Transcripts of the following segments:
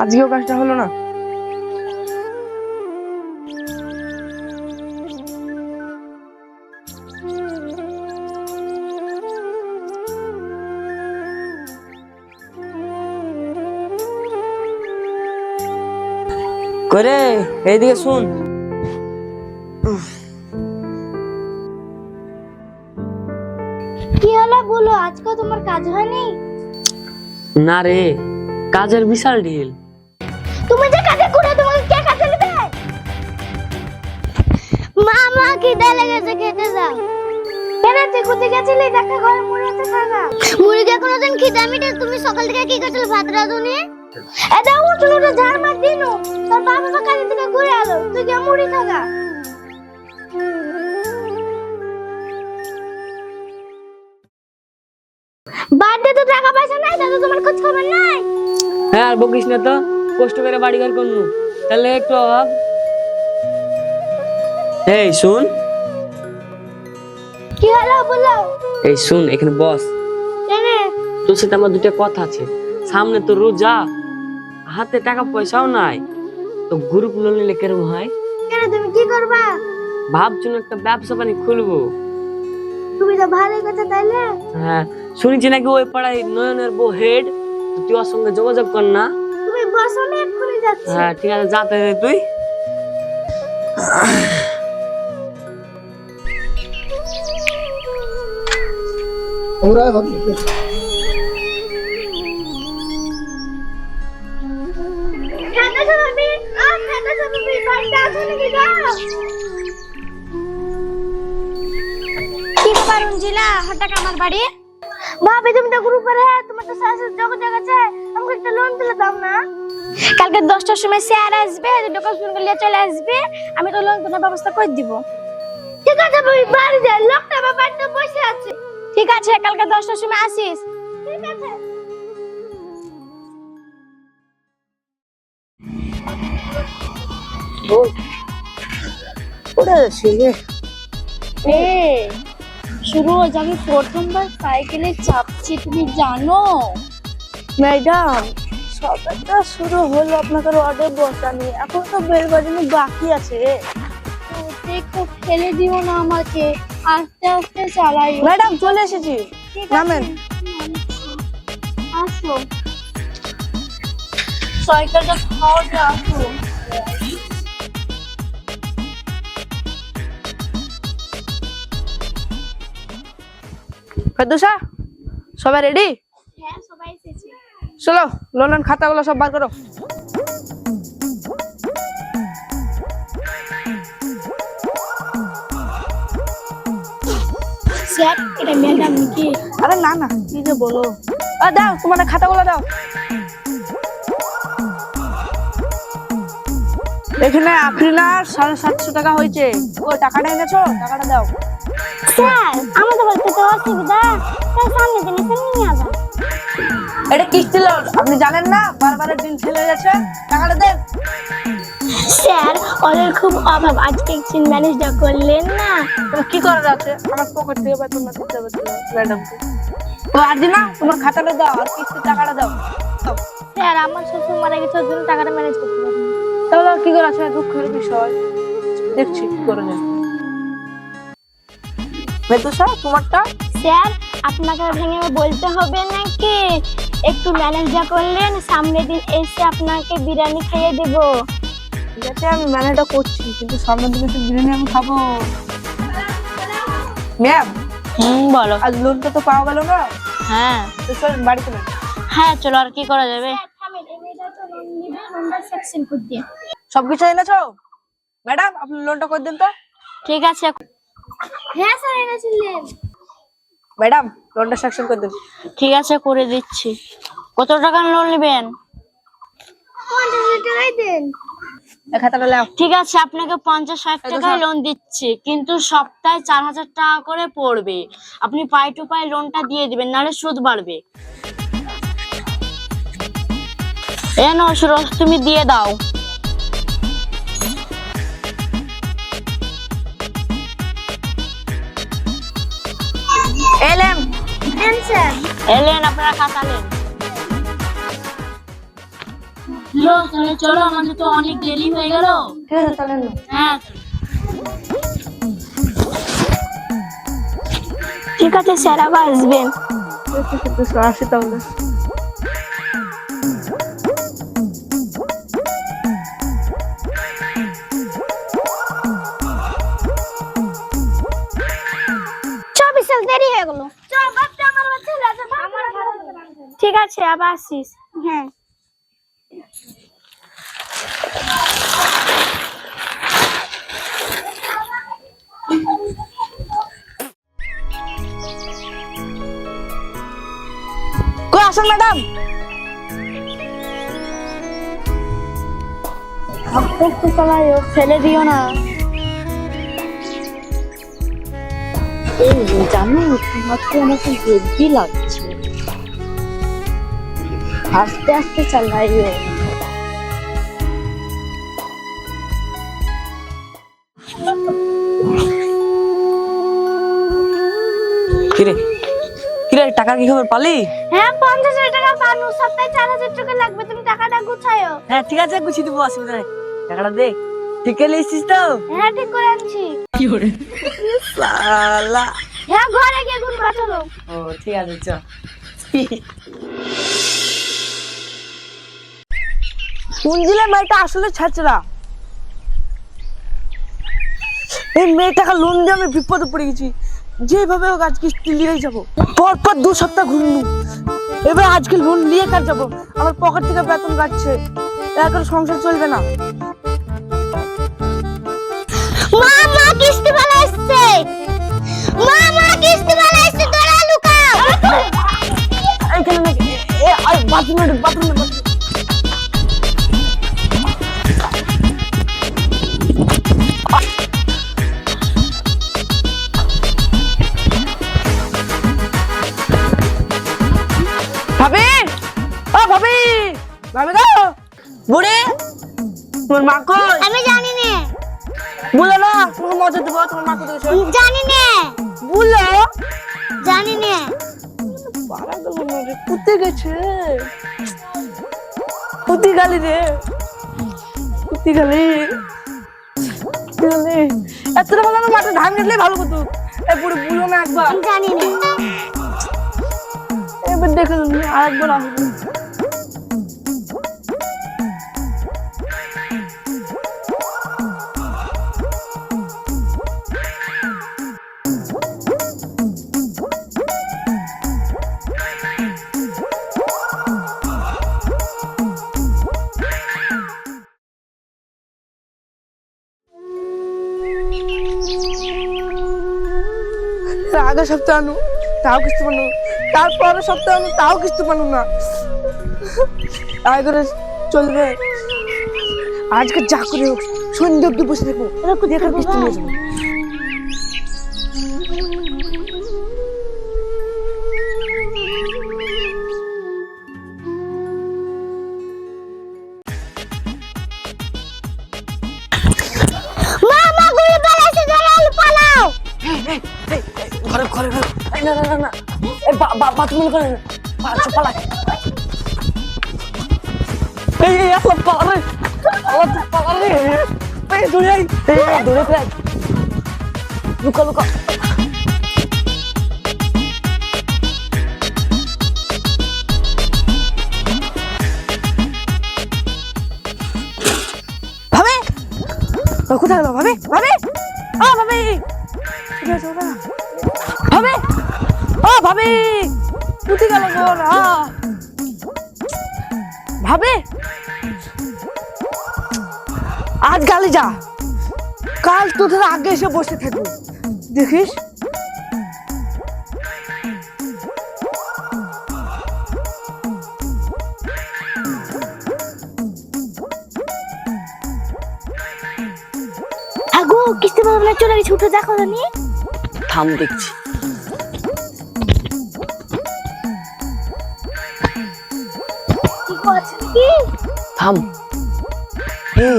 আজকেও কাজটা হলো না। করে এইদিকে শুন। কি হলো বলো? আজকে তোমার কাজ হয়নি? না রে কাজের বিশাল ঢিল তুমি যে কাজে করে তোমাকে কে কাজে নেবে মামা কি ডালে গেছে খেতে দাও কেন তুই কোথায় দেখা ঘরে মুড়িতে খাগা মুড়িকে কোনোদিন খিদে মিটে, তুমি সকাল থেকে কি করছিলে? ভাত রাঁধুনি? এটা উঠল তো ঝাড় মার দিনু তোর বাবা তো কাজে থেকে ঘুরে এলো তুই কে মুড়ি খাগা বাড়িতে তো টাকা পয়সা নাই, দাদা তোমার খোঁজ খবর নাই? হ্যাঁ আর বকিস না তো। কষ্ট করে বাড়ি ঘর করনু তাহলে একটু অভাব। এই শুন। কি হলো বলো? এই শুন এখানে বস। কেনে? তোর সাথে আমার দুটো কথা আছে। সামনে তো রোজা। হাতে টাকা পয়সাও নাই। তো গ্রুপ লোন নিলে কেরম হয়? কেন তুমি কি করবা? ভাবছুন একটা ব্যবসা বাণী খুলবো? তুমি তো ভালোই কথা তাইলে? হ্যাঁ শুনেছি নাকি ওই পাড়ায় নয়নের বউ হেড? তুই ওর সঙ্গে যোগাযোগ কর না। বসো যাচ্ছি। হ্যাঁ ঠিক আছে যাতে তুই। ঠান্ডা স্বাভাবিক আর ঠান্ডা স্বাভাবিক বাড়িতে আছো নাকি যাও কি ব্যাপার রঞ্জিলা হঠাৎ আমার বাড়ি। ভাবি তুমি তো গ্রুপে রে তোমার তো শাশুড়ি যোগাযোগ আছে আমাকে একটা লোন দিলে দাও না। কালকে দশটার সময় স্যার আসবে ডকুমেন্ট নিয়ে চলে আসবে আমি তো লোন ব্যবস্থা করে দিব। ঠিক আছে ভাবি বাড়ি যাই লোকটা আমার বাড়িতে বসে আছে। ঠিক আছে কালকে দশটার সময় আসিস। ঠিক আছে। আমি প্রথমবার সাইকেলে চাপছি তুমি জানো? ম্যাডাম সকালটা শুরু হলো আপনাদের অর্ডার বসানি এখন তো বেল বাজানো বাকি আছে। দেখো ফেলে দিও না আমাকে। আস্তে আস্তে চালাই। ম্যাডাম চলে এসেছি। নামেন। আসো। সাইকেলটা খাও যে আসো সবাই রেডি হ্যাঁ সবাই এসেছে। চলো লোনের খাতাগুলো সব বার করো। স্যার এটা ম্যাডাম নাকি? আরে না না কি যে বলো। দাও তোমাদের খাতাগুলো দাও। এখানে আফরিনার সাড়ে সাতশো টাকা হয়েছে। ও টাকাটা এনেছো? টাকাটা দাও। স্যার আমাদের তো অসুবিধা। সামনে দিন নিয়ে যাবেন এটা কিস্তি লোন আপনি জানেন না? বারবারের দিন ফেলে যাচ্ছে টাকাটা দেন স্যার ওদের খুব অভাব। আজকে একদিন ম্যানেজটা করলেন না। কি করার আছে? আমার পকেট থেকে বেতন না দিতে হবে ম্যাডামকে ও আর দিনা তোমার খাতাটা দাও আর কিস্তির টাকাটা দাও। স্যার আমার শ্বশুর মারা গেছে ওর জন্য টাকাটা ম্যানেজ করতে না। তাহলে কি করে আছে? দুঃখের বিষয়। দেখছি কি করে যায়। মেতুসা তোমারটা? স্যার আপনাকে ভেঙে বলতে হবে নাকি? একটু ম্যানেজটা করলেন সামনের দিন এসে আপনাকে বিরিয়ানি খাইয়ে দেব। ঠিক আছে আমি ম্যানেজটা করছি কিন্তু সামনের দিনে তো বিরিয়ানি আমি খাব। ম্যাম হুম বলো। আজ লোনটা তো পাওয়া গেল না? হ্যাঁ। তো চল বাড়িতে না হ্যাঁ চলো আর কি করা যাবে? সবকিছু এনেছো? ম্যাডাম আপনি লোনটা করে দিন তো। ঠিক আছে। হ্যাঁ স্যার এনেছিলেন। ম্যাডাম লোনটা সেকশন করে দিন। ঠিক আছে করে দিচ্ছি। কত টাকা লোন নেবেন? পঞ্চাশ টাকাই দেন। খাতাটা নাও। ঠিক আছে আপনাকে পঞ্চাশ ষাট টাকায় লোন দিচ্ছি কিন্তু সপ্তাহে চার হাজার টাকা করে পড়বে। আপনি পাই টু পাই লোনটা দিয়ে দিবেন নাহলে সুদ বাড়বে। এ তুমি দিয়ে দাও। এলেম অ্যানসার এলেন আপনারা খাতা নেন লো তাহলে চলো আমাদের তো অনেক দেরি হয়ে গেল। ঠিক আছে তাহলে হ্যাঁ ঠিক আছে স্যার আবার আসবেন। আসি তাহলে। আছে আসিস হ্যাঁ আসেন ম্যাডাম। ফেলে দিও না। এই জানো তোমার তো আমাকে হেভি লাগছে আস্তে আস্তে চালাইও। কিরে? কিরে টাকা কি খবর পালি? হ্যাঁ পঞ্চাশ হাজার টাকা পানু সপ্তাহে চার হাজার টাকা লাগবে তুমি টাকাটা গুছায়ো। হ্যাঁ ঠিক আছে গুছিয়ে দেবো অসুবিধা নেই। টাকাটা দে। ঠিক করে এসেছিস তো? হ্যাঁ ঠিক করে আনছি। সালা। হ্যাঁ ঘরে গিয়ে গুণ চলো ও ঠিক আছে চ। কুঞ্জিলা মেয়েটা আসলে ছাড়ছরা এই মেয়েটাকে লোন দিয়ে আমি বিপদে পড়ে গেছি। যেভাবে হোক আজকে নিয়েই যাব। পর পর দু সপ্তাহ ঘুরলু এবার আজকে লোন নিয়ে কার যাব? আমার পকেট থেকে বেতন কাটছে। এখন সংসার চলবে না। মা মা কিস্তি বালা এসছে। মা মা কিস্তি বালা এসছে তোরা লুকাও। এইখানে নাকি এ বাথরুমে বাথরুমে তোমার মা কই? আমি জানি না বলে না তোমাকে মজা দেবো তোমার মা কোথায় জানি না বলে? জানি না পারা গেল না রে কুত্তে গেছে। কুত্তি গালি রে। কুত্তি গালি। গালি। এতটা ভালো না মাঠে ধান কাটলে ভালো হতো। এ পুরো বুলো না একবার। জানি না এবার দেখে নিন, আর আসবে তার আগে সপ্তাহে আনু তাও কিস্তি পানু তারপরের সপ্তাহে আনু তাও কিস্তি পানু না। আগে করে চলবে। আজকে যা করে হোক সন্ধ্যে অব্দি বসে থাকব দেখার কিস্তি নিয়ে যাব। বাথরুমে করে না বাচ্চা পালা। এই এই আসলে পালা। রে পালা পালা রে। এই আই এই দৌড়ে প্রায় লুকা লুকা। কোথায় গেল ভাবে? ভাবে? ও ভাবে। ভাবে? ও ভাবে। কোথায় গেল গো ভাবে আজ গালি যা। কাল তোদের আগে এসে বসে থাকব। দেখিস? আগো কিস্তি বালা চলে গেছে উঠে দেখো জানি থাম দেখছি। থাম। এই,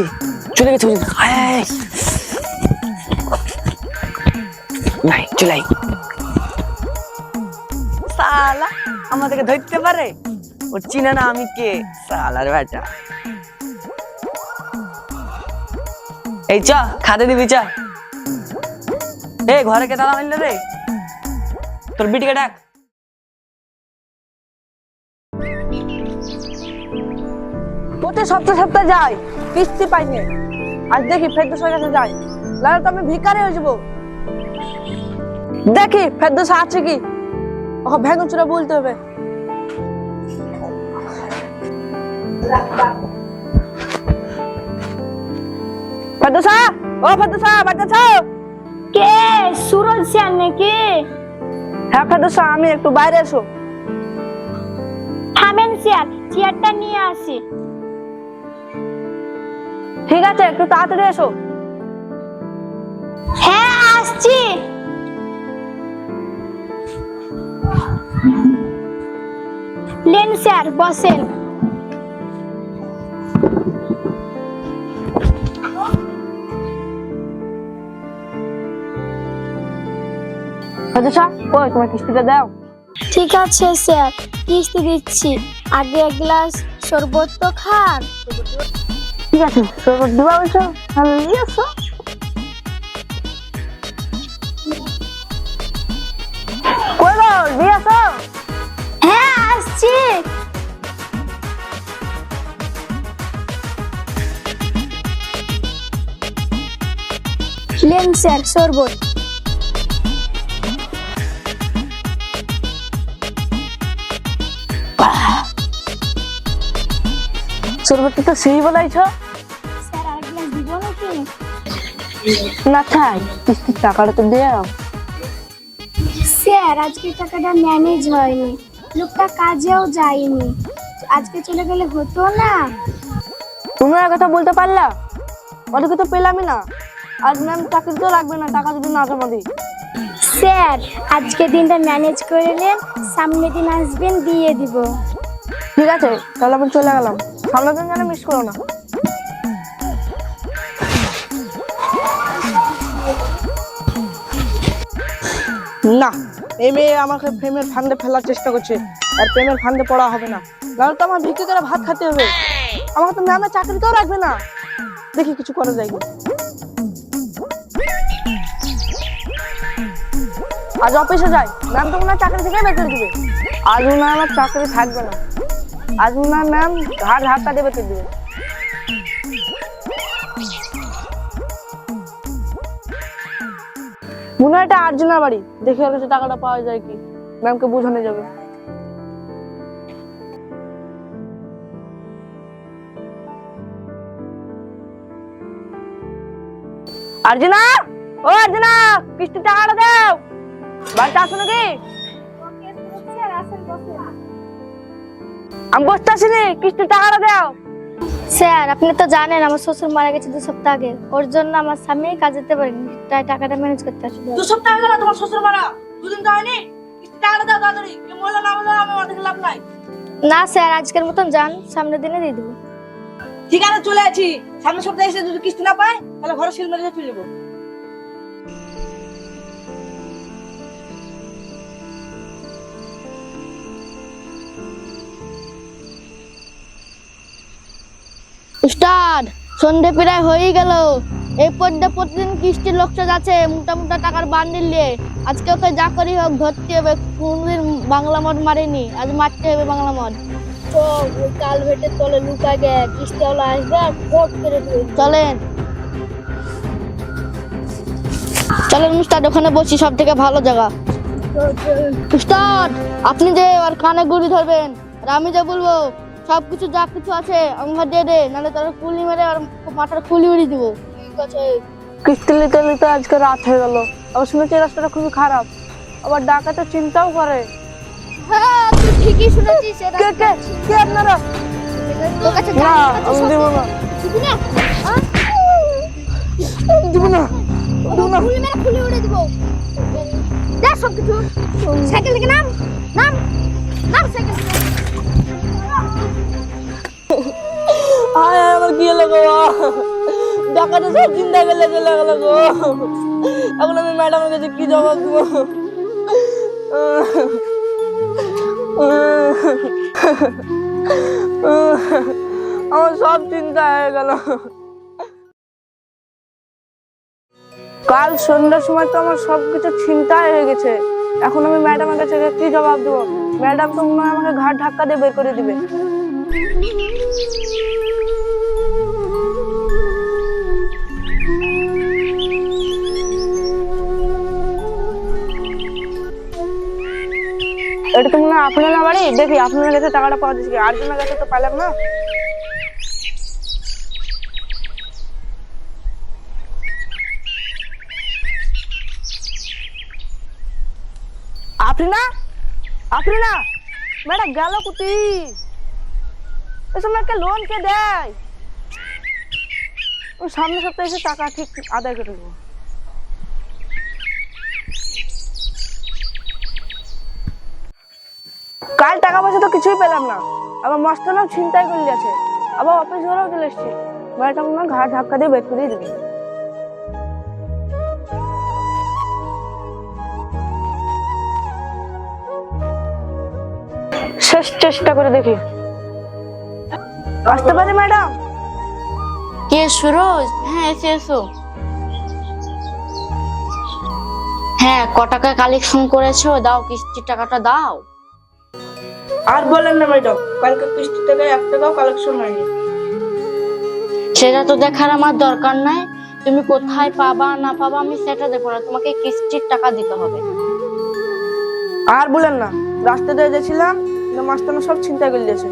চলে গেছে আয় নাই, চলে আয়। সালা, আমাদেরকে ধরতে পারে? ও চিনে না আমি কে। সালার বেটা। এই চ খাতে দিবি, চ। এ ঘরে কে তালা মারল তোর বিটিকে ডাক। প্রতি সপ্তাহ সপ্তাহ যাই। কিস্তি পাইনি। আজ দেখি ফেরদোসের কাছে যাই। নাহলে তো আমি ভিকারি হয়ে যাব। দেখি ফেরদোস আছে কি। ওকে চুরে বলতে হবে। ফেরদোসা ও ফেরদোসা বাচ্চা আছো? কে? সুরজ নাকি? হ্যাঁ ফেরদোসা আমি একটু বাইরে এসো থামেন স্যার চেয়ারটা নিয়ে আসি। ঠিক আছে একটু তাড়াতাড়ি এসো। হ্যাঁ আসছি। লেন স্যার বসেন। ফেরদোসা কই তোমার কিস্তিটা দাও। ঠিক আছে স্যার কিস্তি দিচ্ছি। আগে এক গ্লাস শরবত তো খান। ঠিক আছে শরবত দিবা বলছো তাহলে নিয়ে এসো কই গো আসো। হ্যাঁ আসছি। লেন স্যার শরবত। শরবতটা তো সেই বলাইছো না থাই কিস্তির টাকাটা তো দেও। স্যার আজকে টাকাটা ম্যানেজ হয়নি। লোকটা কাজেও যায়নি। আজকে চলে গেলে হতো না। তুমি আর কথা বলতে পারলা? ওদেরকে তো পেলামই না। আজ ম্যাম চাকরি তো লাগবে না টাকা যদি না জমা দিই। স্যার আজকে দিনটা ম্যানেজ করে নেন সামনের দিন আসবেন দিয়ে দিব। ঠিক আছে তাহলে আমি চলে গেলাম। সামনের দিন যেন মিস করো না। না, এই মেয়ে আমাকে প্রেমের ফান্দে ফেলার চেষ্টা করছে, আর প্রেমের ফান্দে পড়া হবে না। নাহলে তো আমার ভিক্ষে করে ভাত খেতে হবে। আমাকে তো ম্যামের চাকরিতেও রাখবে না। দেখি কিছু করা যায় আজ অফিসে যাই। ম্যাম তো হয় চাকরি থেকে করে দিবে। আজ হয় আমার চাকরি থাকবে না। আজ হয় ম্যাম ঘাট ধাক্কা দেবে তো দিবে। মনে হয় এটা আর্জুনার বাড়ি। দেখে হলে টাকাটা পাওয়া যায় কি? ম্যামকে বোঝানো যাবে। আর্জুনা! ও আর্জুনা! কিস্তি টাকাটা দাও! বাড়িতে আসো নাকি? আমি বসতে আসিনি। কিস্তি টাকাটা দাও! স্যার আপনি তো জানেন আমার শ্বশুর মারা গেছে দু সপ্তাহ আগে। ওর জন্য আমার স্বামী কাজ দিতে পারেনি তাই টাকাটা ম্যানেজ করতে আসবে দু সপ্তাহ আগে তোমার শ্বশুর মারা দুদিন তো হয়নি। টাকাটা দাও তাড়াতাড়ি কে বলল না বলল আমার অর্ধেক লাভ নাই। না স্যার আজকের মতন যান সামনের দিনে দিয়ে দেবো। ঠিক আছে চলে আছি। সামনের সপ্তাহে এসে যদি কিস্তি না পায় তাহলে ঘরে সিল মেরে চলে যাব স্টার্ট। সন্ধে প্রায় হয়ে গেল। এই পর্যন্ত প্রতিদিন কিস্তির লোকটা যাচ্ছে মোটা মোটা টাকার বান্ডিল নিয়ে। আজকে ওকে যা করি হোক ধরতে হবে। কোনদিন বাংলা মদ মারেনি। আজ মারতে হবে বাংলা মদ। কাল ভেটে তলে লুকা গে। কিস্তিওয়ালা আসবে ভোট করে চলেন। চলেন উস্তাদ ওখানে বসি সব থেকে ভালো জায়গা। উস্তাদ আপনি যে আর কানে গুলি ধরবেন আর আমি যে বলব সব কিছু যা কিছু আছে আমার দিয়ে দে নাহলে তার কুলি মেরে আর মাথার খুলি উড়িয়ে দিব। ঠিক আছে? কিস্তি নিতে নিতে আজকে রাত হয়ে গেল। আবার শুনেছি রাস্তাটা খুবই খারাপ? আবার ডাকাতে চিন্তাও করে। হ্যাঁ তুই ঠিকই শুনেছিস কে কে? কে আপনারা? তোর কাছে না আমি দিব না। দিবি না? দিব না। দিব না। খুলি মেরে খুলি উড়ে দিব। যা সব কিছু সাইকেল থেকে নাম নাম নাম সাইকেল থেকে। আমার কি হলো সব চিন্তা গেলে চলে গেল গো এখন আমি ম্যাডামের কাছে কি জবাব দেবো? আমার সব চিন্তা হয়ে গেল। কাল সন্ধ্যার সময় তো আমার সব কিছু চিন্তাই হয়ে গেছে। এখন আমি ম্যাডামের কাছে কি জবাব দেবো? ম্যাডাম তো মনে হয় আমাকে ঘাট ধাক্কা দিয়ে বের করে দিবে। এটা তো মনে হয় আপনার না বাড়ি দেখি আপনার কাছে টাকাটা পাওয়া যাচ্ছে কি আরেকজনের কাছে তো পেলাম না আফরিনা আফরিনা ম্যাডাম গেল কুতি এসব একটা লোন কে দেয় ও সামনে সপ্তাহে এসে টাকা ঠিক আদায় করে দেবো কাল টাকা পয়সা তো কিছুই পেলাম না। আবার মস্ত নাম চিন্তাই করলে আছে আবার অফিস ঘরেও চলে এসছি। ম্যাডাম না ঘাট ধাক্কা দিয়ে বের করে দিবে। শেষ চেষ্টা করে দেখি। আসতে পারি, ম্যাডাম? কে, সুরজ? হ্যাঁ এসে এসো। হ্যাঁ ক টাকা কালেকশন করেছ? দাও, কিস্তির টাকাটা দাও। আর বলেন না ম্যাডাম কালকে কিস্তি থেকে এক টাকাও কালেকশন হয়নি। সেটা তো দেখার আমার দরকার নাই। তুমি কোথায় পাবা না পাবা আমি সেটা দেখো না। তোমাকে কিস্তির টাকা দিতে হবে। আর বলেন না রাস্তা দিয়ে যাচ্ছিলাম মাস্টার সব চিন্তা করে দিয়েছে।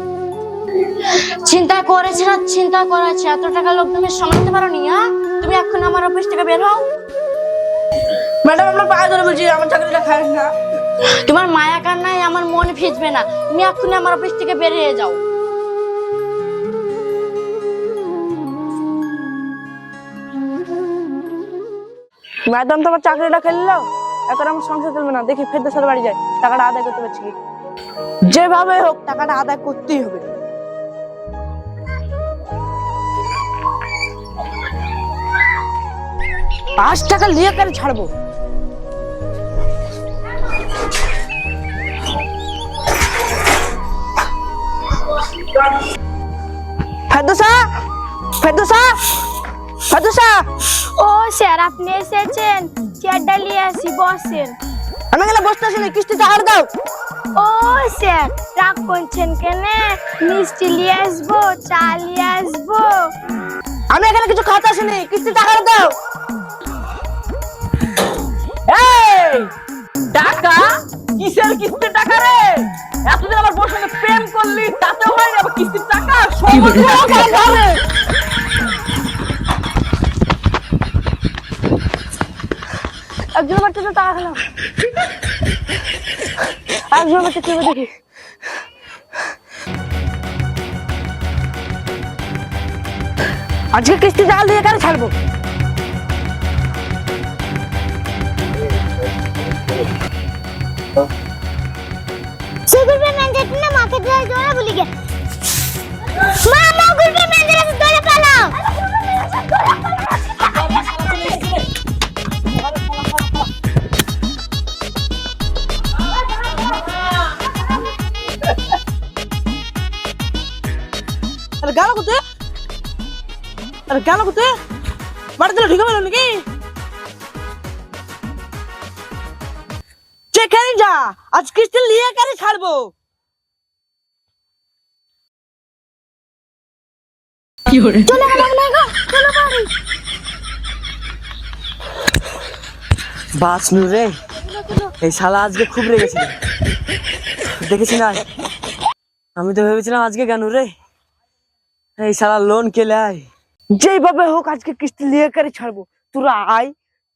চিন্তা করেছে না চিন্তা করেছে এত টাকা লোক তুমি সামলাতে পারো নি হ্যাঁ তুমি এখন আমার অফিস থেকে বের হও। ম্যাডাম আমরা পায়ে ধরে বলছি আমার চাকরিটা খাই না। তোমার মায়া কান্নায় আমার মন ভিজবে না। তুমি এক্ষুনি আমার অফিস থেকে বেরিয়ে যাও। ম্যাডাম, তোমার চাকরিটা খেললো এখন আমার সংসার চলবে না। দেখি, ফেরতে সাথে বাড়ি যায় টাকাটা আদায় করতে পারছি যেভাবে হোক, টাকাটা আদায় করতেই হবে। পাঁচ টাকা নিয়ে কেন ছাড়বো। ফেরদোসা? ফেরদোসা? ফেরদোসা? ও স্যার আপনি এসেছেন। চেয়ারটা নিয়ে আসি বসেন। আমি এখানে বসতে আসিনি কিস্তি টাকা দাও। ও স্যার রাগ করছেন কেন? মিষ্টি নিয়ে আসব চা নিয়ে আসব। আমি এখানে কিছু খাতে আসিনি কিস্তি টাকা দাও। এই! টাকা? কিসের কিস্তির টাকা রে? এতদিন আমার বউর সঙ্গে প্রেম করলি তাতেও হয়নি আবার কিস্তির টাকা একজন বাচ্চা তো টাকা খেলাম একজন কি হবে দেখি। আজকে কিস্তি টাকা দিয়ে কেন ছাড়বো? সুগুর পে ম্যানেজার না মাকে ধরে জোরে বলি গে মা মা গুর পে ম্যানেজার আছে ধরে পালাও আরে গেল কোথায় আরে গেল কোথায় বাড়ি দিলে আজ কিস্তি নিয়ে কেন ছাড়বো? চলে গেলাম চলো বাড়ি। বাস রে এই শালা আজকে খুব রেগেছিল। দেখেছি না? আমি তো ভেবেছিলাম আজকে কেন রে? এই শালা লোন কেলে আয়? যেভাবে হোক আজকে কিস্তি নিয়ে কেন ছাড়বো? তোরা আয়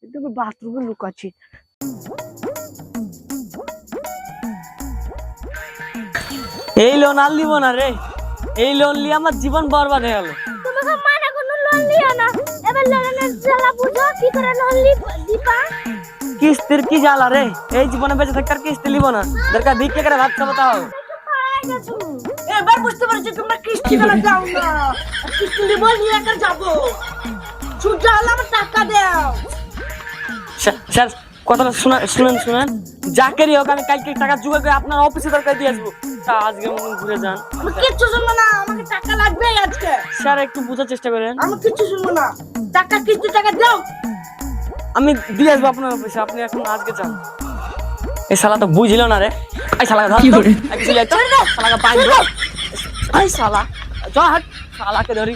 একদম বাথরুমে লুকাচ্ছি। এই লোন আর লিব না রে। এই লোন নিয়ে আমার জীবন বরবাদ হয়ে গেল। তোমাকে মানা কোনো লোন দিও না। এবার লোনের জ্বালা বুঝো কি করে লোন দিবা? কিস্তির কি জ্বালা রে? এই জীবনে বেঁচে থাকতে আর কিস্তি লিব না। দরকার ভিক্ষে করে ভাত খাব তাও। এবার বুঝতে পারছি তোমরা কিস্তি করে যাও না। কিস্তি নিবো নিয়ে কেন যাব। সূর্য হলে আমার টাকা দাও। স্যার স্যার কথাটা শুনেন শুনেন। যাকেরই হোক আমি কালকে টাকা জোগাড় করে আপনার অফিসে দরকার দিয়ে আসব। আচ্ছা, আজকে মতন ঘুরে যান। কিচ্ছু শুনব না আমাকে টাকা লাগবে আজকে। স্যার একটু বোঝার চেষ্টা করেন। আমি কিচ্ছু শুনব না। টাকা কিচ্ছু টাকা দাও। আমি দিয়ে আসব আপনার অফিসে আপনি এখন আজকে যান। এই শালা তো বুঝলো না রে। এই শালা ধর অ্যাকচুয়ালি ধরে দাও শালাকে পাঁচ দাও। এই শালা চ হাট। শালাকে ধরি।